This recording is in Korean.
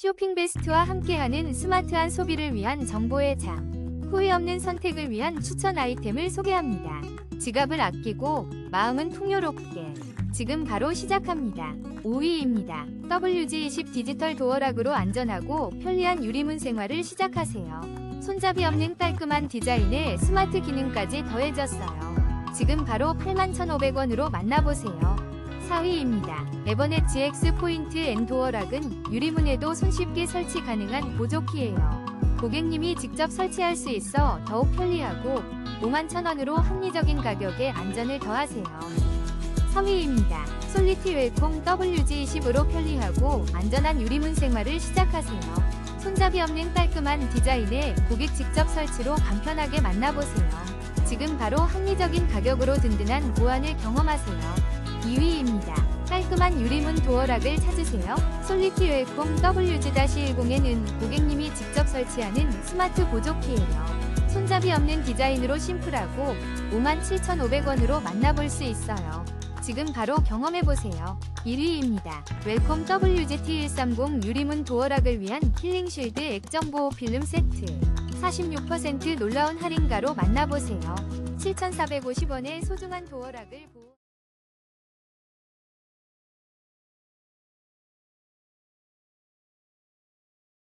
쇼핑 베스트와 함께하는 스마트한 소비를 위한 정보의 장. 후회 없는 선택을 위한 추천 아이템을 소개합니다. 지갑을 아끼고 마음은 풍요롭게. 지금 바로 시작합니다. 5위입니다. WG20 디지털 도어락으로 안전하고 편리한 유리문 생활을 시작하세요. 손잡이 없는 깔끔한 디자인에 스마트 기능까지 더해졌어요. 지금 바로 81,500원으로 만나보세요. 4위입니다. 에버넷 GX 포인트 앤 도어 락은 유리문에도 손쉽게 설치 가능한 보조키예요. 고객님이 직접 설치할 수 있어 더욱 편리하고 51,000원으로 합리적인 가격에 안전을 더하세요. 3위입니다. 솔리티 웰콩 WG20으로 편리하고 안전한 유리문 생활을 시작하세요. 손잡이 없는 깔끔한 디자인에 고객 직접 설치로 간편하게 만나보세요. 지금 바로 합리적인 가격으로 든든한 보안을 경험하세요. 2위입니다. 깔끔한 유리문 도어락을 찾으세요. 솔리티 웰콤 WG-10에는 고객님이 직접 설치하는 스마트 보조키예요. 손잡이 없는 디자인으로 심플하고 57,500원으로 만나볼 수 있어요. 지금 바로 경험해보세요. 1위입니다. 웰컴 WGT130 유리문 도어락을 위한 힐링 쉴드 액정 보호 필름 세트. 46% 놀라운 할인가로 만나보세요. 7,450원의 소중한 도어락을 보호